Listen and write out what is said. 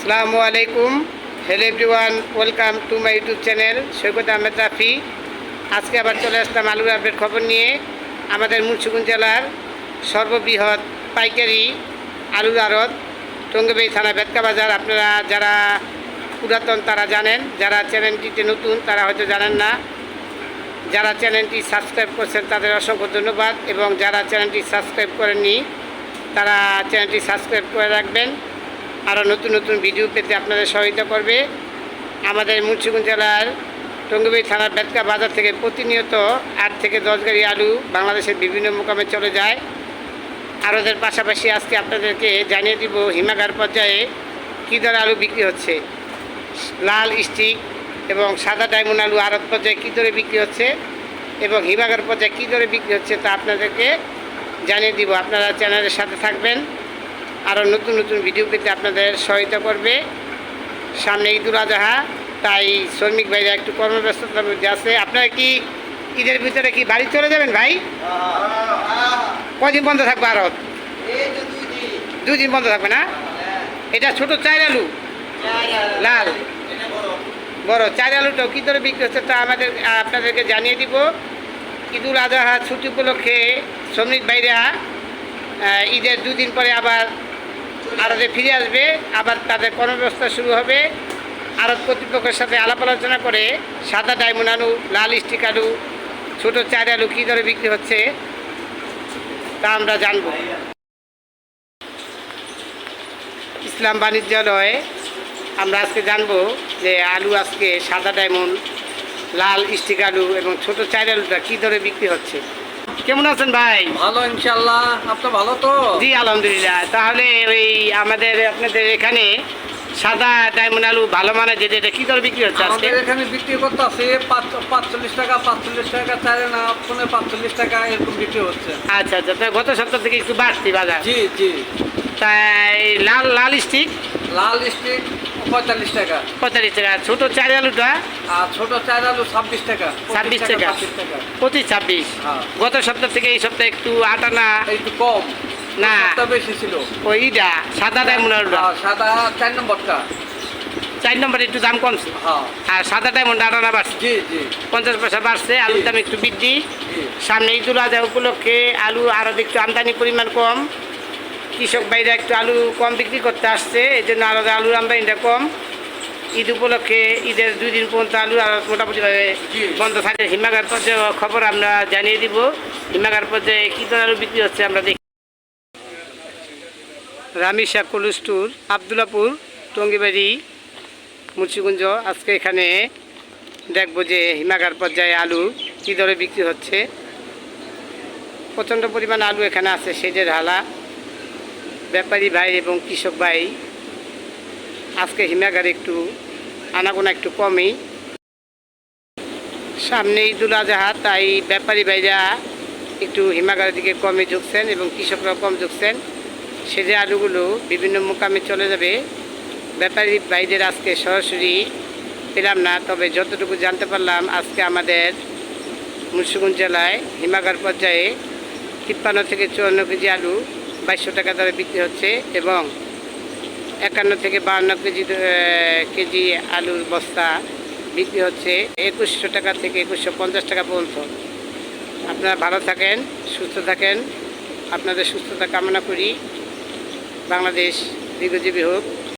আসসালামু আলাইকুম। Hello everyone welcome to my YouTube channel Saikat Ahmed Rafi. আজকে আবার চলে আসলাম আলুর আপডেট খবর নিয়ে। আমাদের মুন্সিগঞ্জ জেলার সর্ববৃহৎ পাইকারি আলুর আড়ত টঙ্গবাই থানা বেতকা বাজার। আপনারা যারা পুরাতন, তারা জানেন। যারা চ্যানেলটিতে নতুন, তারা হয়তো জানেন না। যারা চ্যানেলটি সাবস্ক্রাইব করছেন, তাদের অসংখ্য ধন্যবাদ। এবং যারা চ্যানেলটি সাবস্ক্রাইব করেননি, তারা চ্যানেলটি সাবস্ক্রাইব করে রাখবেন। আরও নতুন নতুন ভিডিও পেতে আপনাদের সহায়তা করবে। আমাদের মুন্সিগঞ্জ জেলার টঙ্গিবাড়ি থানার বেতকা বাজার থেকে প্রতিনিয়ত আট থেকে দশ গাড়ি আলু বাংলাদেশের বিভিন্ন মোকামে চলে যায়। আর ওদের পাশাপাশি আজকে আপনাদেরকে জানিয়ে দিব হিমাগার পর্যায়ে কী দরে আলু বিক্রি হচ্ছে। লাল স্টিক এবং সাদা ডায়মন্ড আলু আড়ত পর্যায়ে কী দরে বিক্রি হচ্ছে এবং হিমাগার পর্যায়ে কী দরে বিক্রি হচ্ছে তা আপনাদেরকে জানিয়ে দিব। আপনারা চ্যানেলের সাথে থাকবেন। আরও নতুন নতুন ভিডিও পেতে আপনাদের সহায়তা করবে। সামনে ঈদুল আজহা, তাই শ্রমিক ভাইরা একটু কর্মব্যস্ততার মধ্যে আছে। আপনারা কি ঈদের ভিতরে কি বাড়ি চলে যাবেন ভাই? কদিন বন্ধ থাকবে আরত দুই দিন বন্ধ থাকবে না? এটা ছোট চাইর আলু? লাল। বড়। চার আলুটাও কী ধরে বিক্রি হচ্ছে তা আমাদের, আপনাদেরকে জানিয়ে দিব। ঈদুল আজহা ছুটি উপলক্ষে শ্রমিক ভাইরা ঈদের দুদিন পরে আবার আড়তে ফিরে আসবে, আবার তাদের কর্মব্যবস্থা শুরু হবে। আড়ত কর্তৃপক্ষের সাথে আলাপ আলোচনা করে সাদা ডায়মন্ড আলু, লাল স্টিক আলু, ছোটো চার আলু কী দরে বিক্রি হচ্ছে, তা আমরা জানব। ইসলাম বাণিজ্যালয়ে আমরা আজকে জানব যে আলু আজকে সাদা ডায়মন্ড, লাল স্টিক আলু এবং ছোটো চার আলুটা কী দরে বিক্রি হচ্ছে। কেমন আছেন ভাই? ভালো ইনশাল্লাহ আপনার ভালো তো? জি আলহামদুলিল্লাহ। তাহলে ওই আমাদের আপনাদের এখানে সাদা ডায়মন্ড আলু ভালো মানে যেটা এটা কী দরে বিক্রি হচ্ছে আজকে? আমাদের এখানে বিক্রি করতে আছে পাঁচচল্লিশ টাকা পাঁচচল্লিশ টাকা চারে না পনেরো পাঁচচল্লিশ টাকা এরকম বিক্রি হচ্ছে। আচ্ছা আচ্ছা। গত সপ্তাহ থেকে একটু বাড়তি বাজার। জি জি। তাই লাল লাল স্টিক লাল স্টিক পঁয়তাল্লিশ টাকা। পঁয়তাল্লিশ টাকা। ছোটো চার আলুটা? আর ছোট চার আলু ছাব্বিশ টাকা। পঁচিশ 26 টাকা। ছাব্বিশ টাকা। পঁচিশ ছাব্বিশ। হ্যাঁ। গত সপ্তাহ থেকে এই সপ্তাহে একটু আটানা একটু কম। না। বেশি ছিল। ওইটা সাদা ডায়মন্ড আলুটা? সাদা চার নম্বরটা। চার নম্বরে একটু দাম কমছে হ্যাঁ। আর সাদা ডায়মন্ড আটানা বাড়ছে? পঞ্চাশ পয়সা বাড়ছে আলুর দাম একটু বৃদ্ধি। সামনে ঈদুল আজহা উপলক্ষে আলু আরও একটু আমদানি পরিমাণ কম। কৃষক ভাইরা একটু আলু কম বিক্রি করতে আসছে এই জন্য আলাদা আলুর আমদানিটা কম। ঈদ উপলক্ষে ঈদের দুই দিন পর্যন্ত আলু মোটামুটিভাবে বন্ধ থাকে। হিমাগার পর্যায়ে খবর আমরা জানিয়ে দিব। হিমাগার পর্যায়ে কী ধরনের আলু বিক্রি হচ্ছে আমরা দেখি। রামিশা কলুস্টুর আবদুল্লাপুর টঙ্গিবাড়ি মুন্সিগঞ্জ। আজকে এখানে দেখব যে হিমাগার পর্যায়ে আলু কী দরে বিক্রি হচ্ছে। প্রচণ্ড পরিমাণ আলু এখানে আছে সেজের হালা ব্যাপারী ভাই এবং কৃষক ভাই, আজকে হিমাগার একটু, আনাগোনা একটু কমই। সামনে ঈদুল আজহা, তাই ব্যাপারী ভাইরা একটু হিমাগারের দিকে কমে ঝুঁকছেন এবং কৃষকরাও কম ঝুঁকছেন। সেজে আলুগুলো বিভিন্ন মোকামে চলে যাবে। ব্যাপারী ভাইদের আজকে সরাসরি পেলাম না, তবে যতটুকু জানতে পারলাম আজকে আমাদের মুন্সিগঞ্জ জেলায় হিমাগার পর্যায়ে তিপ্পান্ন থেকে চুয়ান্ন কেজি আলু বাইশশো টাকা দরে বিক্রি হচ্ছে এবং একান্ন থেকে বাহান্ন কেজি কেজি আলুর বস্তা বিক্রি হচ্ছে একুশশো টাকা থেকে একুশশো পঞ্চাশ টাকা পর্যন্ত। আপনারা ভালো থাকেন, সুস্থ থাকেন। আপনাদের সুস্থতা কামনা করি। বাংলাদেশ দীর্ঘজীবী হোক।